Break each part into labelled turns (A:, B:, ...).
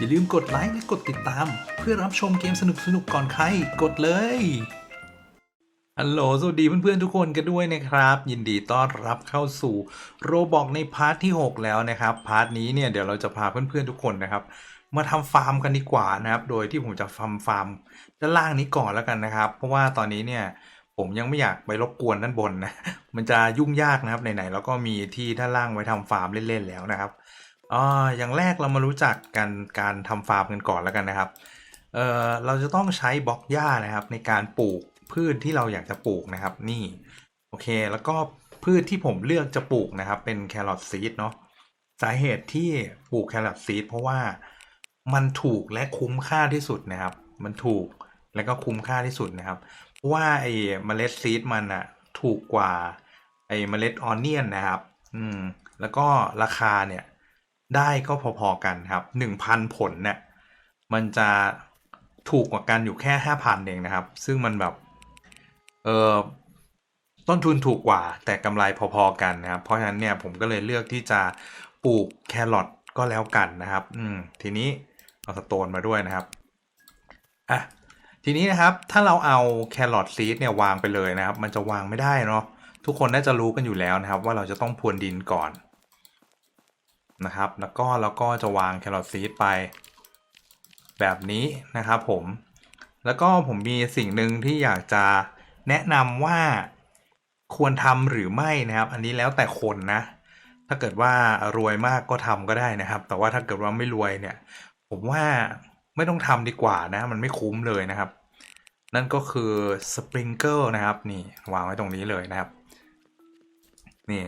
A: อย่าลืมกดไลค์และกดติดตาม เพื่อรับชมเกมสนุกๆก่อนใคร กดเลย ฮัลโหล สวัสดีเพื่อนๆทุกคนกันด้วยนะครับ ยินดีต้อนรับเข้าสู่โรบอกในพาร์ทที่ 6 แล้วนะครับ พาร์ทนี้เนี่ยเดี๋ยวเราจะพาเพื่อนๆทุกคนนะครับ มาทำฟาร์มกันดีกว่านะครับ โดยที่ผมจะฟาร์มฟาร์มด้านล่างนี้ก่อนแล้วกันนะครับ เพราะว่าตอนนี้เนี่ยผมยังไม่อยากไปรบกวนด้านบนนะ มันจะยุ่งยากนะครับไหนๆแล้วก็มีที่ด้านล่างไว้ทำฟาร์มเล่นๆแล้วนะครับ อ่าอย่างแรกเรามารู้จักกันการทำฟาร์มกันก่อนแล้วกันนะครับ เอ่อเราจะต้องใช้บล็อกหญ้านะครับ ในการปลูกพืชที่เราอยากจะปลูกนะครับ นี่ โอเค แล้วก็พืชที่ผมเลือกจะปลูกนะครับ เป็นแครอทซีดเนาะสาเหตุที่ปลูกแครอทซีดเพราะว่ามันถูกและคุ้มค่าที่สุดนะครับ มันถูกและก็คุ้มค่าที่สุดนะครับ เพราะว่าไอ้เมล็ดซีดมันอะถูกกว่าไอ้เมล็ดออนเนียนนะครับ อืม แล้วก็ราคาเนี่ย ได้ก็พอๆกันครับหนึ่งพันผลเนี่ยมันจะถูกกว่ากันอยู่แค่ห้าพันเองนะครับ ซึ่งมันแบบเออต้นทุนถูกกว่า แต่กำไรพอๆกันนะครับ เพราะฉะนั้นเนี่ยผมก็เลยเลือกที่จะปลูกแครอทก็แล้วกันนะครับ อืมทีนี้เอาสโตนมาด้วยนะครับอะทีนี้นะครับถ้าเราเอาแครอทซีดเนี่ยวางไปเลยนะครับ มันจะวางไม่ได้เนาะทุกคนน่าจะรู้กันอยู่แล้วนะครับ ว่าเราจะต้องพรวนดินก่อน นะครับ แล้วก็เราก็จะวางแครอทซีดไป แบบนี้นะครับผม แล้วก็ผมมีสิ่งหนึ่งที่อยากจะแนะนำว่าควรทำหรือไม่นะครับ อันนี้แล้วแต่คนนะ ถ้าเกิดว่ารวยมากก็ทำก็ได้นะครับ แต่ว่าถ้าเกิดว่าไม่รวยเนี่ย ผมว่าไม่ต้องทำดีกว่านะ มันไม่คุ้มเลยนะครับ นั่นก็คือสปริงเกิลนะครับ นี่วางไว้ตรงนี้เลยนะครับ นี่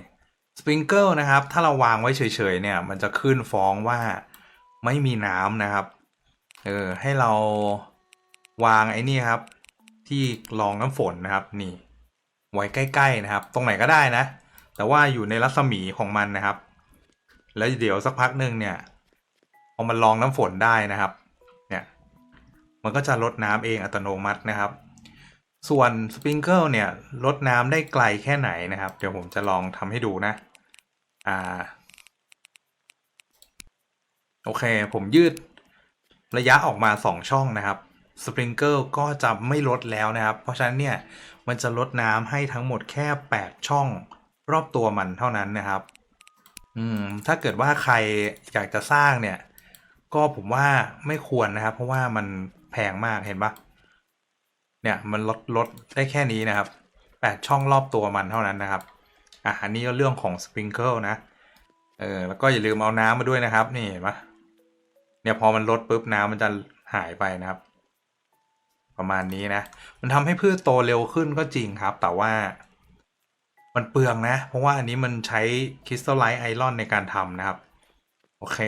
A: สปริงเกิลนะครับ ถ้าเราวางไว้เฉยๆเนี่ย มันจะขึ้นฟ้องว่าไม่มีน้ำนะครับ เออ ให้เราวางไอ้นี่ครับ ที่รองน้ำฝนนะครับ นี่ ไว้ใกล้ ๆนะครับ ตรงไหนก็ได้นะ แต่ว่าอยู่ในรัศมีของมันนะครับ แล้วเดี๋ยวสักพักหนึ่งเนี่ยพอมันรองน้ำฝนได้นะครับ เนี่ย มันก็จะลดน้ำเองอัตโนมัตินะครับ ส่วนสปริงเกิลเนี่ยลดน้ำได้ไกลแค่ไหนนะครับ เดี๋ยวผมจะลองทำให้ดูนะ อ่า โอเค ผมยืดระยะออกมา 2 ช่องนะครับสปริงเกิลก็จะไม่ลดแล้วนะครับ เพราะฉะนั้นเนี่ย มันจะลดน้ำให้ทั้งหมดแค่ 8 ช่องรอบตัวมันเท่านั้นนะครับ อืม ถ้าเกิดว่าใครอยากจะสร้างเนี่ย ก็ผมว่าไม่ควรนะครับ เพราะว่ามันแพงมากเห็นปะเนี่ยมันลดลดได้แค่นี้นะครับ 8 ช่องรอบตัวมันเท่านั้นนะครับ อะอันนี้ก็เรื่องของสปริงเกิลนะ เออแล้วก็อย่าลืมเอาน้ำมาด้วยนะครับ นี่เห็นปะเนี่ยพอมันลดปุ๊บน้ำมันจะหายไปนะครับ ประมาณนี้นะ มันทำให้พืชโตเร็วขึ้นก็จริงครับ แต่ว่า มันเปลืองนะ เพราะว่าอันนี้มันใช้คริสตัลไลท์ไอรอนในการทำนะครับ โอเค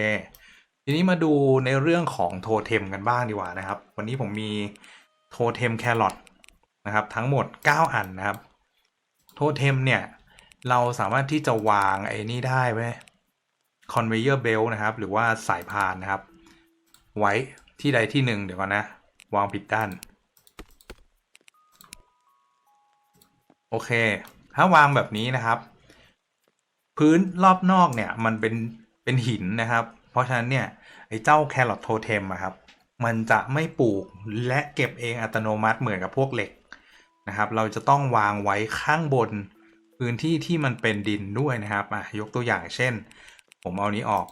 A: ทีนี้มาดูในเรื่องของโทเทมกันบ้างดีกว่านะครับ วันนี้ผมมีโทเทมแครอทนะครับ ทั้งหมด 9 อันนะครับ โทเทมเนี่ย เราสามารถที่จะวางไอ้นี่ได้ไหม conveyor belt นะครับ หรือว่าสายพานนะครับ ไว้ที่ใดที่หนึ่งเดี๋ยวก่อนนะ วางผิดด้าน โอเค ถ้าวางแบบนี้นะครับ พื้นรอบนอกเนี่ยมันเป็นเป็นหินนะครับ เพราะฉะนั้นเนี่ยไอ้เจ้าแครอทโทเทมอะครับ มันจะไม่ปลูกและเก็บเองอัตโนมัติเหมือนกับพวกเหล็กนะครับ เราจะต้องวางไว้ข้างบน พื้นที่ที่มันเป็นดินด้วยนะครับอะยกตัวอย่างเช่น ผมเอานี้ออก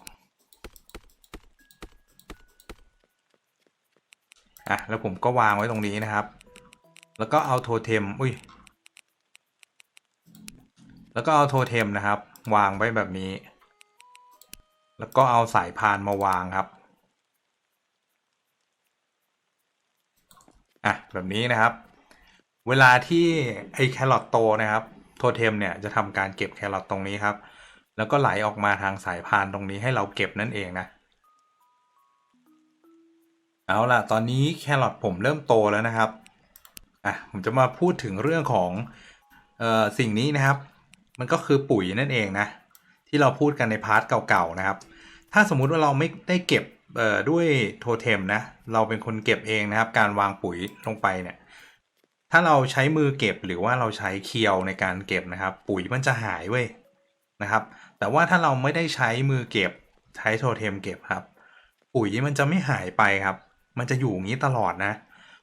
A: อะแล้วผมก็วางไว้ตรงนี้นะครับ แล้วก็เอาโทเทมอุ้ยแล้วก็เอาโทเทมนะครับ วางไว้แบบนี้ แล้วก็เอาสายพานมาวางครับอะแบบนี้นะครับ เวลาที่ไอแครอทโตนะครับ โทเทมเนี่ยจะทำการเก็บแครอทตรงนี้ครับ แล้วก็ไหลออกมาทางสายพานตรงนี้ให้เราเก็บนั่นเองนะ เอาล่ะ ตอนนี้แครอทผมเริ่มโตแล้วนะครับอะผมจะมาพูดถึงเรื่องของเอ่อสิ่งนี้นะครับ มันก็คือปุ๋ยนั่นเองนะ ที่เราพูดกันในพาร์ทเก่าๆนะครับ ถ้าสมมุติว่าเราไม่ได้เก็บเอ่อด้วยโทเทมนะ เราเป็นคนเก็บเองนะครับ การวางปุ๋ยลงไปเนี่ย ถ้าเราใช้มือเก็บหรือว่าเราใช้เคียวในการเก็บนะครับ ปุ๋ยมันจะหายเว้ยนะครับ แต่ว่าถ้าเราไม่ได้ใช้มือเก็บใช้โทเทมเก็บครับ ปุ๋ยมันจะไม่หายไปครับ มันจะอยู่อย่างนี้ตลอดนะ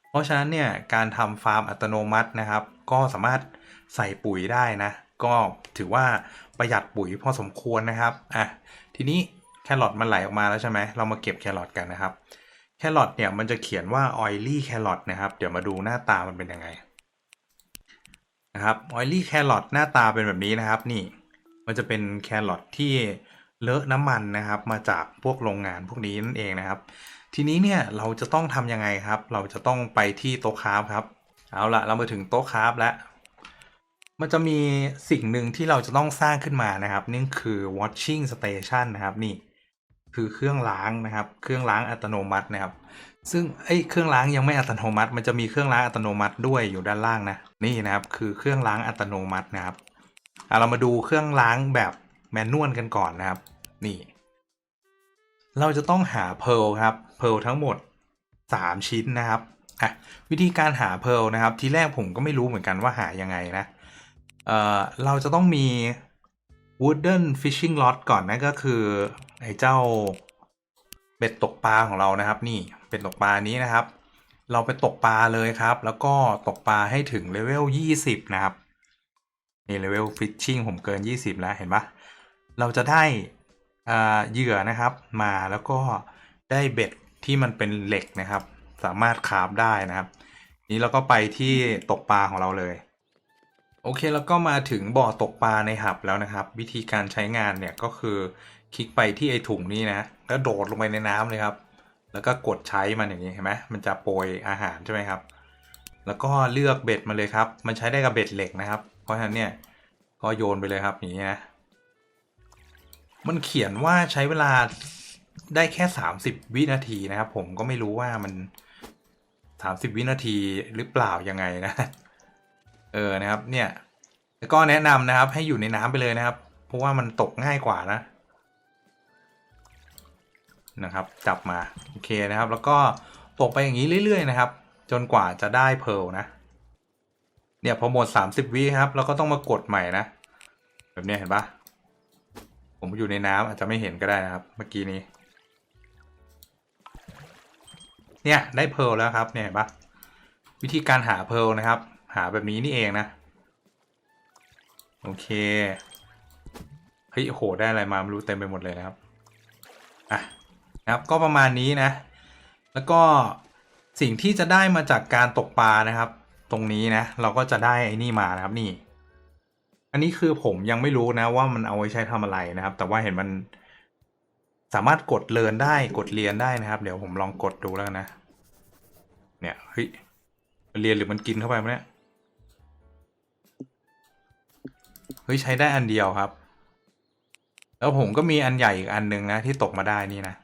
A: เพราะฉะนั้นเนี่ยการทำฟาร์มอัตโนมัตินะครับ ก็สามารถใส่ปุ๋ยได้นะ ก็ถือว่าประหยัดปุ๋ยพอสมควรนะครับอะทีนี้แครอทมันไหลออกมาแล้วใช่ไหมเรามาเก็บแครอทกันนะครับ แครอทเนี่ยมันจะเขียนว่า oily carrot นะครับ เดี๋ยวมาดูหน้าตามันเป็นยังไงนะครับ oily carrot หน้าตาเป็นแบบนี้นะครับ นี่ มันจะเป็นแครอทที่เลอะน้ำมันนะครับ มาจากพวกโรงงานพวกนี้นั่นเองนะครับ ทีนี้เนี่ยเราจะต้องทำยังไงครับ เราจะต้องไปที่โต๊ะคราฟครับ เอาละเรามาถึงโต๊ะคราฟแล้ว มันจะมีสิ่งหนึ่งที่เราจะต้องสร้างขึ้นมานะครับนั่คือ washing station นะครับนี่ คือเครื่องล้างนะครับ เครื่องล้างอัตโนมัตินะครับ ซึ่งไอ้เครื่องล้างยังไม่อัตโนมัติ มันจะมีเครื่องล้างอัตโนมัติด้วยอยู่ด้านล่างนะนี่นะครับ คือเครื่องล้างอัตโนมัตินะครับอะเรามาดูเครื่องล้างแบบแมนนวลกันก่อนนะครับ นี่ เราจะต้องหาเพลครับเพลทั้งหมด 3 ชิ้นนะครับอะวิธีการหาเพลนะครับ ทีแรกผมก็ไม่รู้เหมือนกันว่าหายังไงนะเอ่อเราจะต้องมี wooden fishing rod ก่อนนะก็คือไอ้เจ้าเบ็ดตกปลาของเรานะครับ นี่เบ็ดตกปลานี้นะครับ เราไปตกปลาเลยครับ แล้วก็ตกปลาให้ถึงเลเวล 20 นะครับนี่เลเวลฟิชชิ่งผมเกิน 20 แล้วเห็นปะเราจะได้อ่าเหยื่อนะครับ มาแล้วก็ได้เบ็ดที่มันเป็นเหล็กนะครับ สามารถคาฟได้นะครับ นี้เราก็ไปที่ตกปลาของเราเลย โอเคแล้วก็มาถึงบ่อตกปลาในหับแล้วนะครับ วิธีการใช้งานเนี่ยก็คือคลิกไปที่ไอ้ถุงนี้นะแล้วโดดลงไปในน้ำเลยครับ แล้วก็กดใช้มันอย่างนี้เห็นไหมมันจะโปรยอาหารใช่ไหมครับ แล้วก็เลือกเบ็ดมาเลยครับ มันใช้ได้กับเบ็ดเหล็กนะครับ เพราะฉะนั้นเนี่ยก็โยนไปเลยครับอย่างนี้นะมันเขียนว่าใช้เวลาได้แค่ 30 วินาทีนะครับ ผมก็ไม่รู้ว่ามัน 30 วินาทีหรือเปล่ายังไงนะ เออนะครับ เนี่ยแล้วก็แนะนำนะครับ ให้อยู่ในน้ำไปเลยนะครับ เพราะว่ามันตกง่ายกว่านะนะครับ จับมาโอเคนะครับ แล้วก็ตกไปอย่างนี้เรื่อยๆนะครับ จนกว่าจะได้เพลนะ เนี่ยพอหมด 30วิครับเราก็ต้องมากดใหม่นะ แบบนี้เห็นปะผมอยู่ในน้ำอาจจะไม่เห็นก็ได้นะครับ เมื่อกี้นี้ เนี่ยได้เพลแล้วครับเนี่ยเห็นปะวิธีการหาเพลนะครับ หาแบบนี้นี่เองนะ โอเค เฮ้ยโหได้อะไรมาไม่รู้เต็มไปหมดเลยนะครับ อะนะครับก็ประมาณนี้นะ แล้วก็สิ่งที่จะได้มาจากการตกปลานะครับ ตรงนี้นะ เราก็จะได้ไอ้นี่มานะครับนี่ อันนี้คือผมยังไม่รู้นะว่ามันเอาไว้ใช้ทำอะไรนะครับ แต่ว่าเห็นมันสามารถกดเลินได้กดเรียนได้นะครับ เดี๋ยวผมลองกดดูแล้วกันนะ เนี่ยเฮ้ยเรียนหรือมันกินเข้าไปมั้ยเนี่ย เฮ้ยใช้ได้อันเดียวครับ แล้วผมก็มีอันใหญ่อีกอันหนึ่งนะที่ตกมาได้นี่นะ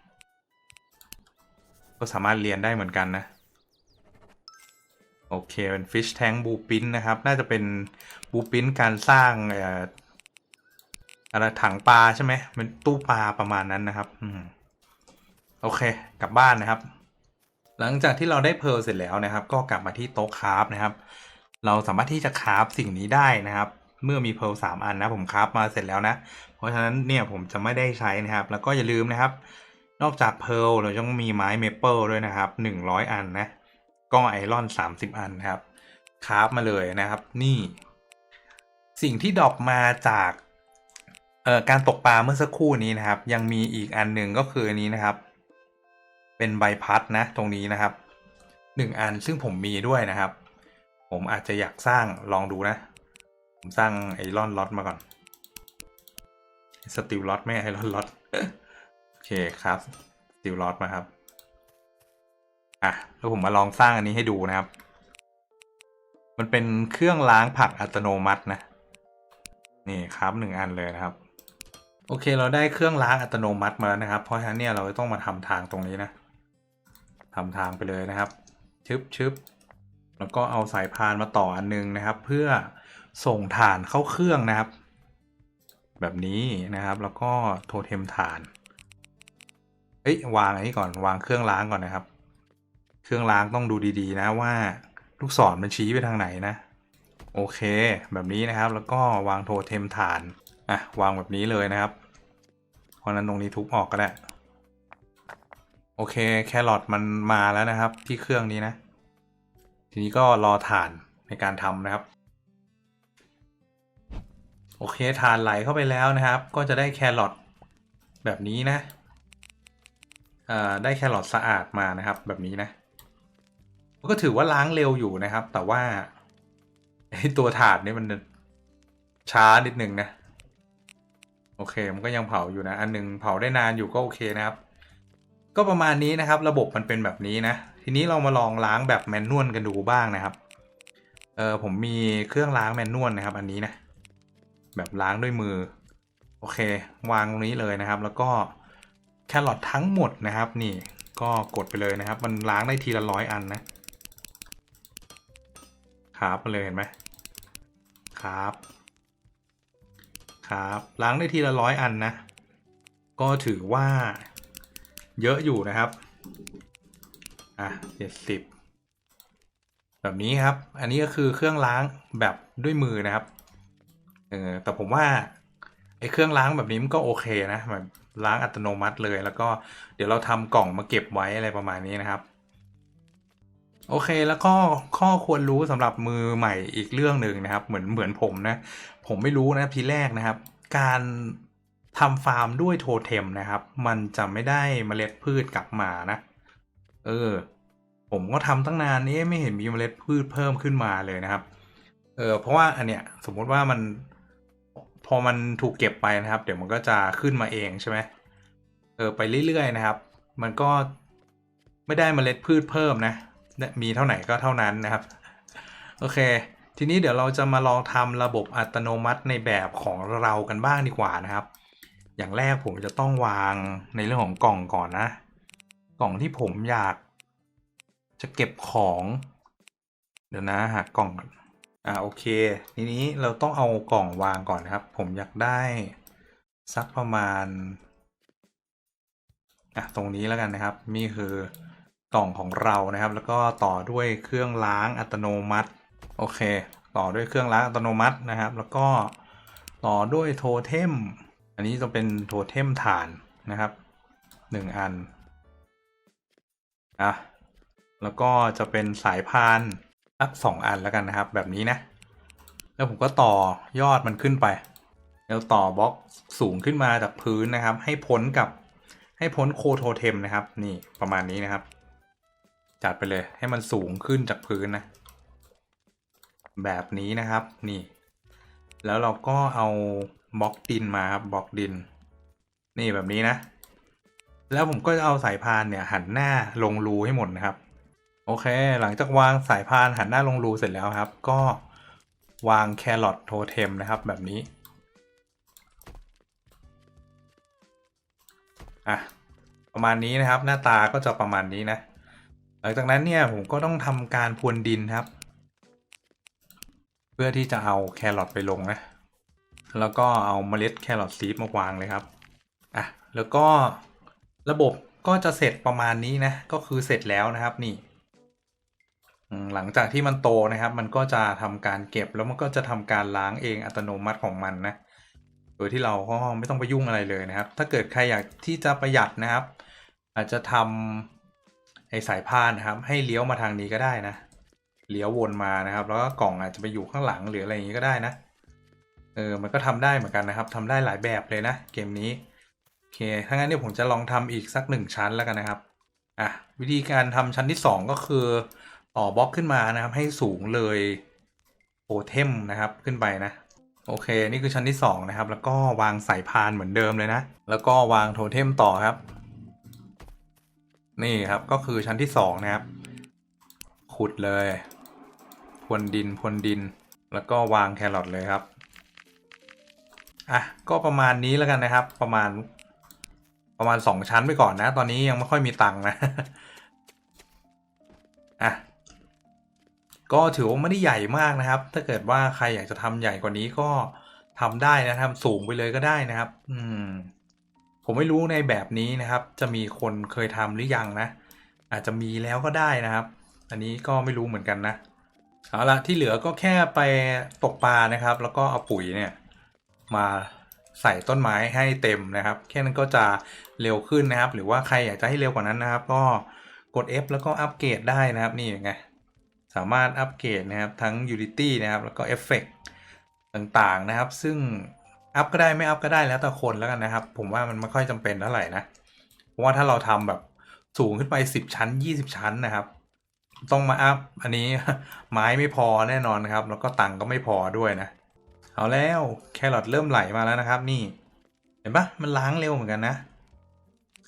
A: ก็สามารถเรียนได้เหมือนกันนะ โอเคเป็น Fish Tank b l u e p r i n นะครับ น่าจะเป็น b l u e p r i n การสร้างเอ่ออะไรถังปลาใช่ไหมเป็นตู้ปลาประมาณนั้นนะครับ อืมโอเค กลับบ้านนะครับ หลังจากที่เราได้เพร์ลเสร็จแล้วนะครับ ก็กลับมาที่โต๊ะคราฟนะครับ เราสามารถที่จะคราฟสิ่งนี้ได้นะครับ เมื่อมีเพลสามอันนะผมคราฟมาเสร็จแล้วนะ เพราะฉะนั้นเนี่ยผมจะไม่ได้ใช้นะครับ แล้วก็อย่าลืมนะครับ นอกจากเพลเราต้องมีไม้เมเปิลด้วยนะครับหนึ่งร้อยอันนะก็ไอรอนสามสิบอันนะครับคราฟมาเลยนะครับ นี่ สิ่งที่ดอปมาจากเอ่อการตกปลาเมื่อสักครู่นี้นะครับ ยังมีอีกอันหนึ่งก็คืออันนี้นะครับ เป็นใบพัดนะ ตรงนี้นะครับหนึ่งอันซึ่งผมมีด้วยนะครับ ผมอาจจะอยากสร้างลองดูนะ ผมสร้างไอรอนล็อตมาก่อนสติลล็อตไม่ไอรอนล็อตโอเคครับสติลล็อตมาครับอะแล้วผมมาลองสร้างอันนี้ให้ดูนะครับ มันเป็นเครื่องล้างผักอัตโนมัตินะ นี่ครับหนึ่งอันเลยนะครับ โอเคเราได้เครื่องล้างอัตโนมัติมาแล้วนะครับ เพราะฉะนั้นเนี่ยเราจะต้องมาทำทางตรงนี้นะทำทางไปเลยนะครับชึบชึบแล้วก็เอาสายพานมาต่ออันนึงนะครับ เพื่อ ส่งฐานเข้าเครื่องนะครับ แบบนี้นะครับ แล้วก็โทเทมฐานเอ้ยวางอันนี้ก่อนวางเครื่องล้างก่อนนะครับ เครื่องล้างต้องดูดีๆ นะว่าลูกศรมันชี้ไปทางไหนนะ โอเค แบบนี้นะครับ แล้วก็วางโทเทมฐานอะวางแบบนี้เลยนะครับ เพราะนั้นตรงนี้ทุบออกก็ได้โอเคแครอทมันมาแล้วนะครับ ที่เครื่องนี้นะ ทีนี้ก็รอถ่านในการทำนะครับ อเคถ่านไหลเข้าไปแล้วนะครับ ก็จะได้แครอทแบบนี้นะอ่าได้แครอทสะอาดมานะครับ แบบนี้นะ ก็ถือว่าล้างเร็วอยู่นะครับ แต่ว่าตัวถาดนี่มันช้านิดนึงนะ โอเคมันก็ยังเผาอยู่นะ อันหนึงเผาได้นานอยู่ก็โอเคนะครับ ก็ประมาณนี้นะครับ ระบบมันเป็นแบบนี้นะ ทีนี้เรามาลองล้างแบบแมนนวลกันดูบ้างนะครับ เออผมมีเครื่องล้างแมนนวลนะครับ อันนี้นะ แบบล้างด้วยมือ โอเค วางตรงนี้เลยนะครับ แล้วก็แครอททั้งหมดนะครับ นี่ก็กดไปเลยนะครับ มันล้างได้ทีละร้อยอันนะ ครับมาเลยเห็นไหมครับ ครับ ล้างได้ทีละร้อยอันนะ ก็ถือว่าเยอะอยู่นะครับ อะเจ็ดสิบแบบนี้ครับ อันนี้ก็คือเครื่องล้างแบบด้วยมือนะครับ เออแต่ผมว่าไอ้เครื่องล้างแบบนี้มันก็โอเคนะแบบล้างอัตโนมัติเลย แล้วก็เดี๋ยวเราทำกล่องมาเก็บไว้อะไรประมาณนี้นะครับ โอเคแล้วก็ข้อควรรู้สำหรับมือใหม่อีกเรื่องหนึ่งนะครับ เหมือนเหมือนผมนะ ผมไม่รู้นะทีแรกนะครับ การทำฟาร์มด้วยโทเทมนะครับ มันจะไม่ได้เมล็ดพืชกลับมานะ เออ ผมก็ทำตั้งนานนี้ไม่เห็นมีเมล็ดพืชเพิ่มขึ้นมาเลยนะครับ เออเพราะว่าอันเนี้ยสมมติว่ามัน พอมันถูกเก็บไปนะครับ เดี๋ยวมันก็จะขึ้นมาเองใช่ไหมเออไปเรื่อยๆนะครับ มันก็ไม่ได้เมล็ดพืชเพิ่มนะ มีเท่าไหร่ก็เท่านั้นนะครับ โอเค ทีนี้เดี๋ยวเราจะมาลองทำระบบอัตโนมัติในแบบของเรากันบ้างดีกว่านะครับ อย่างแรกผมจะต้องวางในเรื่องของกล่องก่อนนะ กล่องที่ผมอยาก จะเก็บของ เดี๋ยวนะหากล่องก่ อ่าโอเค ทีนี้เราต้องเอากล่องวางก่อนครับ ผมอยากได้สักประมาณอะตรงนี้แล้วกันนะครับนี่คือกล่องของเรานะครับ แล้วก็ต่อด้วยเครื่องล้างอัตโนมัติโอเค ต่อด้วยเครื่องล้างอัตโนมัตินะครับ แล้วก็ต่อด้วยโทเทมอันนี้จะเป็นโทเทมฐานนะครับหนึ่งอันอะแล้วก็จะเป็นสายพาน สักสองอันแล้วกันนะครับ แบบนี้นะ แล้วผมก็ต่อยอดมันขึ้นไป แล้วต่อบล็อกสูงขึ้นมาจากพื้นนะครับ ให้พ้นกับให้พ้นโคโทเทมนะครับ นี่ประมาณนี้นะครับ จัดไปเลยให้มันสูงขึ้นจากพื้นนะ แบบนี้นะครับนี่ แล้วเราก็เอาบล็อกดินมาครับบล็อกดิน นี่แบบนี้นะ แล้วผมก็จะเอาสายพานเนี่ยหันหน้าลงรูให้หมดนะครับ โอเค หลังจากวางสายพานหันหน้าลงรูเสร็จแล้วครับ ก็วางแครอทโทเทมนะครับแบบนี้ อะ ประมาณนี้นะครับ หน้าตาก็จะประมาณนี้นะ หลังจากนั้นเนี่ยผมก็ต้องทำการพรวนดินครับ เพื่อที่จะเอาแครอทไปลงนะ แล้วก็เอาเมล็ดแครอทซีดมาวางเลยครับ อะ แล้วก็ระบบก็จะเสร็จประมาณนี้นะ ก็คือเสร็จแล้วนะครับนี่ หลังจากที่มันโตนะครับ มันก็จะทำการเก็บแล้วมันก็จะทำการล้างเองอัตโนมัติของมันนะ โดยที่เราก็ไม่ต้องไปยุ่งอะไรเลยนะครับ ถ้าเกิดใครอยากที่จะประหยัดนะครับ อาจจะทำไอ้สายพานนะครับ ให้เลี้ยวมาทางนี้ก็ได้นะ เลี้ยววนมานะครับ แล้วก็กล่องอาจจะไปอยู่ข้างหลังหรืออะไรอย่างนี้ก็ได้นะ เออ มันก็ทำได้เหมือนกันนะครับทำได้หลายแบบเลยนะ เกมนี้ โอเค ถ้างั้นเนี่ยผมจะลองทำอีกสักหนึ่งชั้นแล้วกันนะครับ อะ วิธีการทำชั้นที่สองก็คือ ต่อบล็อกขึ้นมานะครับ ให้สูงเลยโทเทมนะครับขึ้นไปนะ โอเค นี่คือชั้นที่สองนะครับ แล้วก็วางสายพานเหมือนเดิมเลยนะ แล้วก็วางโทเทมต่อครับ นี่ครับก็คือชั้นที่สองนะครับ ขุดเลยพรวนดินพรวนดิน แล้วก็วางแครอทเลยครับอะก็ประมาณนี้แล้วกันนะครับ ประมาณประมาณสองชั้นไปก่อนนะ ตอนนี้ยังไม่ค่อยมีตังค์นะ อะ ก็ถือว่าไม่ได้ใหญ่มากนะครับ ถ้าเกิดว่าใครอยากจะทำใหญ่กว่านี้ก็ทำได้นะทำสูงไปเลยก็ได้นะครับ อืม ผมไม่รู้ในแบบนี้นะครับ จะมีคนเคยทำหรือยังนะ อาจจะมีแล้วก็ได้นะครับ อันนี้ก็ไม่รู้เหมือนกันนะเอาละที่เหลือก็แค่ไปตกปลานะครับ แล้วก็เอาปุ๋ยเนี่ย มาใส่ต้นไม้ให้เต็มนะครับ แค่นั้นก็จะเร็วขึ้นนะครับ หรือว่าใครอยากจะให้เร็วกว่านั้นนะครับ ก็กด F แล้วก็อัปเกรดได้นะครับนี่ไง สามารถอัปเกรดนะครับทั้ง Unity นะครับแล้วก็ Effect ต่างๆนะครับ ซึ่งอัพก็ได้ไม่อัพก็ได้แล้วแต่คนแล้วกันนะครับ ผมว่ามันไม่ค่อยจำเป็นเท่าไหร่นะเพราะว่าถ้าเราทำแบบสูงขึ้นไป 10 ชั้น 20 ชั้นนะครับ ต้องมาอัพอันนี้ไม้ไม่พอแน่นอนนะครับ แล้วก็ตังก็ไม่พอด้วยนะ เอาแล้วแครอทเริ่มไหลมาแล้วนะครับ นี่ เห็นปะมันล้างเร็วเหมือนกันนะ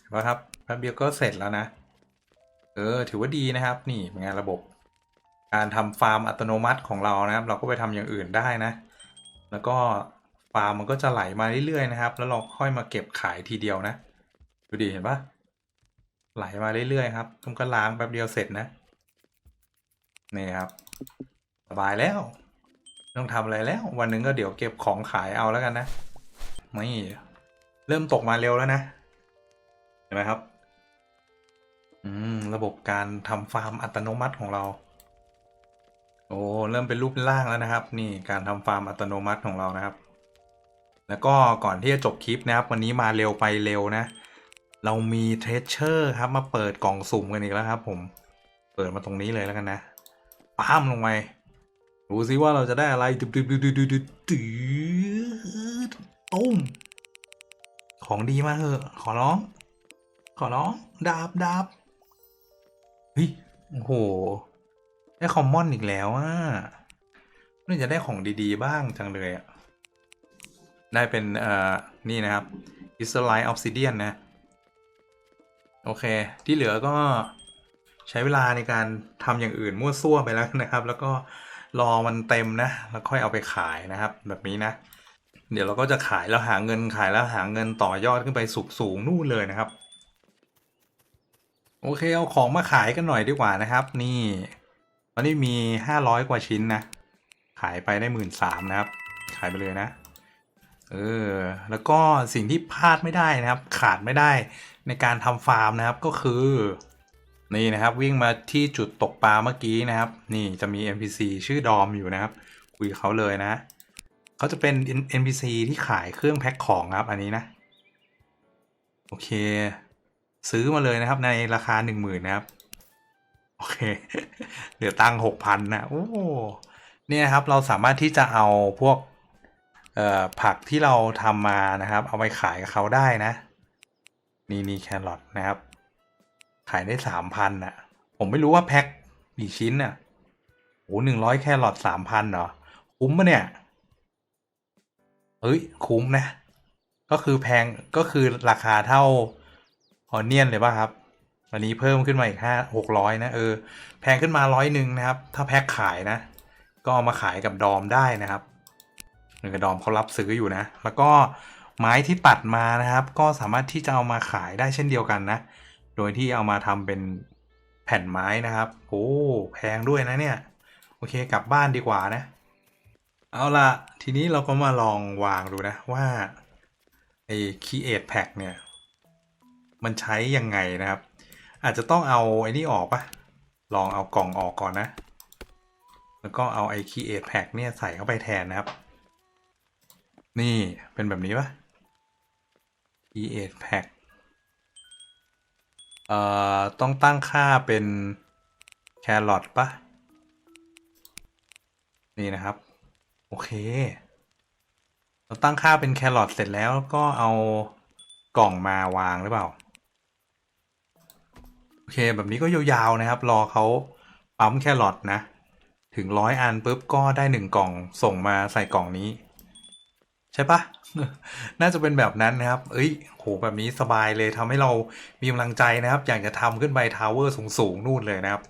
A: เห็นปะครับแป๊บเดียวก็เสร็จแล้วนะ เออ ถือว่าดีนะครับ นี่เป็นไงระบบ การทำฟาร์มอัตโนมัติของเรานะครับ เราก็ไปทำอย่างอื่นได้นะ แล้วก็ฟาร์มมันก็จะไหลมาเรื่อยๆนะครับ แล้วเราค่อยมาเก็บขายทีเดียวนะ ดูดิเห็นปะไหลมาเรื่อยๆครับทุกก็ล้างแป๊บเดียวเสร็จนะนี่ครับสบายแล้วต้องทำอะไรแล้ว วันหนึ่งก็เดี๋ยวเก็บของขายเอาแล้วกันนะไม่เริ่มตกมาเร็วแล้วนะ เห็นไหมครับ อืม ระบบการทำฟาร์มอัตโนมัติของเรา โอ้เริ่มเป็นรูปร่างแล้วนะครับ นี่การทำฟาร์มอัตโนมัติของเรานะครับ แล้วก็ก่อนที่จะจบคลิปนะครับ วันนี้มาเร็วไปเร็วนะ เรามีเทรเชอร์ครับมาเปิดกล่องสุ่มกันอีกแล้วครับ ผมเปิดมาตรงนี้เลยแล้วกันนะป้ามลงไปดูซิว่าเราจะได้อะไรตึ๊ดตึ๊ดตึ๊ดดตึ๊ดดตึ๊ดตุ้มของดีมากเหอะ ขอร้อง ขอร้อง ดาบดาบเฮ้ยโอ้โห ได้คอมมอนอีกแล้วอะน่าจะได้ของดีๆ บ้างจังเลยอะ ได้เป็นเอ่อนี่นะครับ i s l i t e Obsidian นะ โอเค ที่เหลือก็ใช้เวลาในการทำอย่างอื่นมั่วซั่วไปแล้วนะครับ แล้วก็รอมันเต็มนะ แล้วค่อยเอาไปขายนะครับ แบบนี้นะ เดี๋ยวเราก็จะขายแล้วหาเงินขายแล้วหาเงินต่อยอดขึ้นไปสูงสูงนู่นเลยนะครับ โอเคเอาของมาขายกันหน่อยดีกว่านะครับ นี่ ตอนนี้มีห้าร้อยกว่าชิ้นนะ ขายไปได้หมื่นสามนะครับ ขายไปเลยนะ เออ แล้วก็สิ่งที่พลาดไม่ได้นะครับ ขาดไม่ได้ในการทำฟาร์มนะครับก็คือ นี่นะครับ วิ่งมาที่จุดตกปลาเมื่อกี้นะครับ นี่จะมี NPC ชื่อดอมอยู่นะครับ คุยเขาเลยนะ เขาจะเป็น NPC ที่ขายเครื่องแพ็คของครับอันนี้นะ โอเค ซื้อมาเลยนะครับในราคาหนึ่งหมื่นนะครับ เคเหลือตังหกพันนะโอ้เนี่ยครับเราสามารถที่จะเอาพวกเอ่อผักที่เราทำมานะครับ เอาไปขายกับเขาได้นะ นี่นี่แครอทนะครับ ขายได้สามพันอะ ผมไม่รู้ว่าแพ็คกี่ชิ้นอะโอ้หนึ่งร้อยแครอทสามพันเหรอ คุ้มปะเนี่ยเอ้ย คุ้มนะ ก็คือแพงก็คือราคาเท่าออเนียนเลยป่ะครับ อันนี้เพิ่มขึ้นมาอีกห้าหกร้อยนะเออแพงขึ้นมาร้อยหนึ่งนะครับ ถ้าแพ็คขายนะ ก็เอามาขายกับดอมได้นะครับหนึ่งกระดอมเขารับซื้ออยู่นะ แล้วก็ไม้ที่ตัดมานะครับ ก็สามารถที่จะเอามาขายได้เช่นเดียวกันนะ โดยที่เอามาทำเป็นแผ่นไม้นะครับโอ้แพงด้วยนะเนี่ย โอเคกลับบ้านดีกว่านะ เอาละทีนี้เราก็มาลองวางดูนะว่าไอ้ Create Pack เนี่ย มันใช้ยังไงนะครับ อาจจะต้องเอาไอ้นี่ออกปะลองเอากล่องออกก่อนนะ แล้วก็เอาไอ้ Create Pack เนี่ยใส่เข้าไปแทนนะครับ นี่เป็นแบบนี้ปะ create pack เอ่อ ต้องตั้งค่าเป็น carrot ปะนี่นะครับ โอเค เราตั้งค่าเป็น carrot เสร็จแล้วก็เอากล่องมาวางหรือเปล่า โอเค แบบนี้ก็ยาวๆนะครับ รอเขาปั๊มแครอทนะ ถึงร้อยอันปุ๊บก็ได้หนึ่งกล่องส่งมาใส่กล่องนี้ ใช่ปะน่าจะเป็นแบบนั้นนะครับ เอ้ย โห แบบนี้สบายเลยทำให้เรามีกำลังใจนะครับ อยากจะทำขึ้นไปทาวเวอร์สูงๆ นู่นเลยนะครับ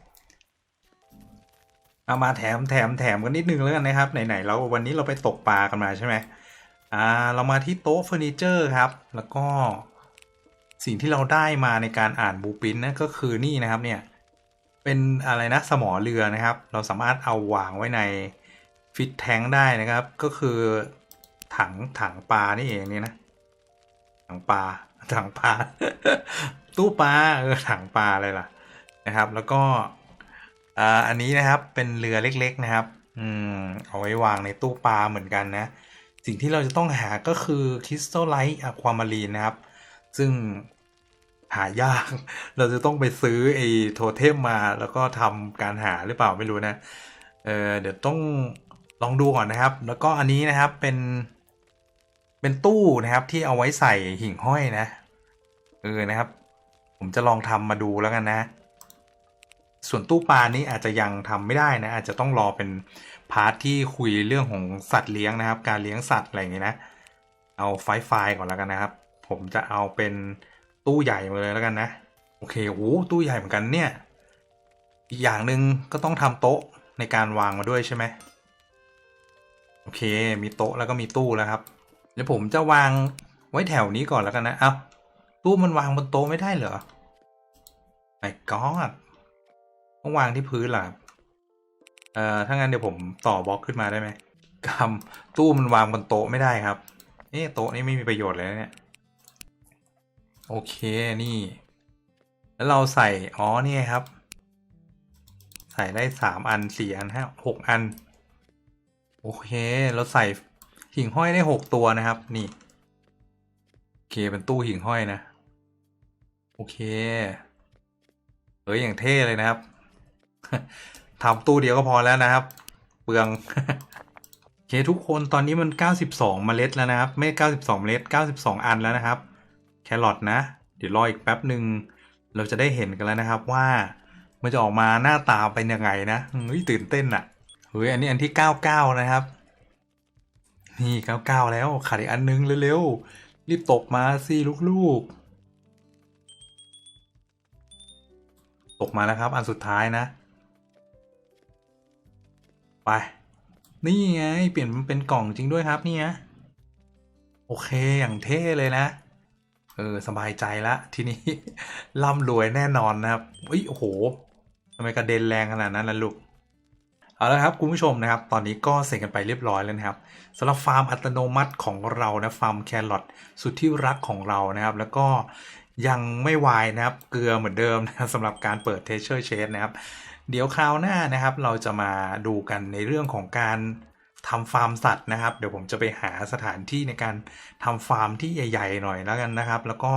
A: เอามาแถมแถมแถมกันนิดนึงแล้วกันนะครับ ไหนๆแล้ววันนี้เราไปตกปลากันมาใช่ไหมอ่า เรามาที่โต๊ะเฟอร์นิเจอร์ครับ แล้วก็ สิ่งที่เราได้มาในการอ่านบูปินนะก็คือนี่นะครับเนี่ยเป็นอะไรนะสมอเรือนะครับ เราสามารถเอาวางไว้ในฟิตแทงได้นะครับ ก็คือถังถังปลานี่เองเนี่ยนะถังปลาถังปลาตู้ปลาเออถังปลาอะไรล่ะนะครับ แล้วก็อ่าอันนี้นะครับเป็นเรือเล็กๆนะครับ อืมเอาไว้วางในตู้ปลาเหมือนกันนะ สิ่งที่เราจะต้องหาก็คือคริสตัลไลท์อะความารีนนะครับ ซึ่ง หายาก เราจะต้องไปซื้อไอ้โทเทมมา แล้วก็ทำการหาหรือเปล่าไม่รู้นะ เออเดี๋ยวต้องลองดูก่อนนะครับ แล้วก็อันนี้นะครับเป็น เป็นตู้นะครับที่เอาไว้ใส่หิ่งห้อยนะ เออนะครับ ผมจะลองทำมาดูแล้วกันนะ ส่วนตู้ปลานี้อาจจะยังทำไม่ได้นะ อาจจะต้องรอเป็นพาร์ทที่คุยเรื่องของสัตว์เลี้ยงนะครับ การเลี้ยงสัตว์อะไรอย่างงี้นะ เอาไฟล์ไฟล์ก่อนแล้วกันนะครับ ผมจะเอาเป็น ตู้ใหญ่มาเลยแล้วกันนะ โอเคโอ้ตู้ใหญ่เหมือนกันเนี่ย อีกอย่างหนึ่งก็ต้องทำโต๊ะในการวางมาด้วยใช่ไหมโอเค มีโต๊ะแล้วก็มีตู้แล้วครับเดี๋ยวผมจะวางไว้แถวนี้ก่อนแล้วกันนะเอา้าตู้มันวางบนโต๊ะไม่ได้เหรอไอ้ก้อนต้องวางที่พื้นหรอเอ่อถ้างั้นเดี๋ยวผมต่อบล็อกขึ้นมาได้ไหมกำตู้มันวางบนโต๊ะไม่ได้ครับเอ๊ะโต๊ะนี่ไม่มีประโยชน์เลยเนี่ย โอเคนี่ แล้วเราใส่ อ๋อนี่ครับ ใส่ได้สามอันสี่อันห้าหกอัน โอเค เราใส่หิ่งห้อยได้หกตัวนะครับ นี่โอเคเป็นตู้หิ่งห้อยนะ โอเคเอ้ยอย่างเท่เลยนะครับทำตู้เดียวก็พอแล้วนะครับ เปลืองโอเคทุกคนตอนนี้มัน 92 เมล็ดแล้วนะครับ ไม่ 92 เมล็ด 92 อันแล้วนะครับ แครอทนะ เดี๋ยวรออีกแป๊บหนึ่งเราจะได้เห็นกันแล้วนะครับว่ามันจะออกมาหน้าตาเป็นยังไงนะเฮ้ยตื่นเต้นอะเฮ้ยอันนี้อันที่ 99 นะครับ นี่ 99 แล้วขาดอีกอันนึงเร็วๆรีบตกมาสิลูกๆ ตกมาแล้วครับ อันสุดท้ายนะ ไป นี่ไง เปลี่ยนมันเป็นกล่องจริงด้วยครับนี่ยโอเคอย่างเท่เลยนะ เออ สบายใจละทีนี้ร่ำรวยแน่นอนนะครับอุ้ยโอ้โหทำไมกระเด็นแรงขนาดนั้นล่ะลูกเอาละครับคุณผู้ชมนะครับ ตอนนี้ก็เสร็จกันไปเรียบร้อยแล้วนะครับสำหรับฟาร์มอัตโนมัติของเรานะฟาร์มแครอทสุดที่รักของเรานะครับ แล้วก็ยังไม่วายนะครับ เกลือเหมือนเดิมนะครับสำหรับการเปิดเทเชอร์เชสนะครับ เดี๋ยวคราวหน้านะครับ เราจะมาดูกันในเรื่องของการ ทำฟาร์มสัตว์นะครับ เดี๋ยวผมจะไปหาสถานที่ในการทำฟาร์มที่ใหญ่ ๆ หน่อยแล้วกันนะครับ แล้วก็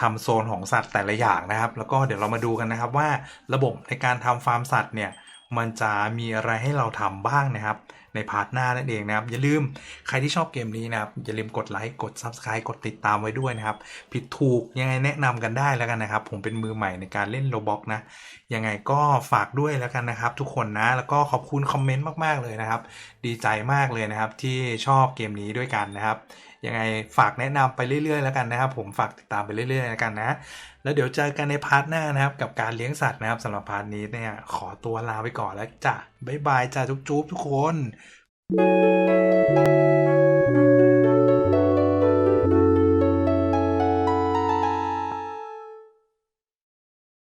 A: ทำโซนของสัตว์แต่ละอย่างนะครับ แล้วก็เดี๋ยวเรามาดูกันนะครับว่าระบบในการทำฟาร์มสัตว์เนี่ย มันจะมีอะไรให้เราทำบ้างนะครับ ในพาร์ทหน้านั่นเองนะครับ อย่าลืมใครที่ชอบเกมนี้นะครับ อย่าลืมกดไลค์กด Subscribe กดติดตามไว้ด้วยนะครับ ผิดถูกยังไงแนะนำกันได้แล้วกันนะครับ ผมเป็นมือใหม่ในการเล่นโ o บ็อกนะ ยังไงก็ฝากด้วยแล้วกันนะครับ ทุกคนนะแล้วก็ขอบคุณคอมเมนต์มากๆเลยนะครับ ดีใจมากเลยนะครับที่ชอบเกมนี้ด้วยกันนะครับ ยังไงฝากแนะนำไปเรื่อยๆ แล้วกันนะครับ ผมฝากติดตามไปเรื่อยๆแล้วกันนะ แล้วเดี๋ยวเจอกันในพาร์ทหน้านะครับ กับการเลี้ยงสัตว์นะครับสำหรับพาร์ทนี้เนี่ยขอตัวลาไปก่อนแล้วจ้ะบ๊ายบายจ้าจุ๊บๆทุกคน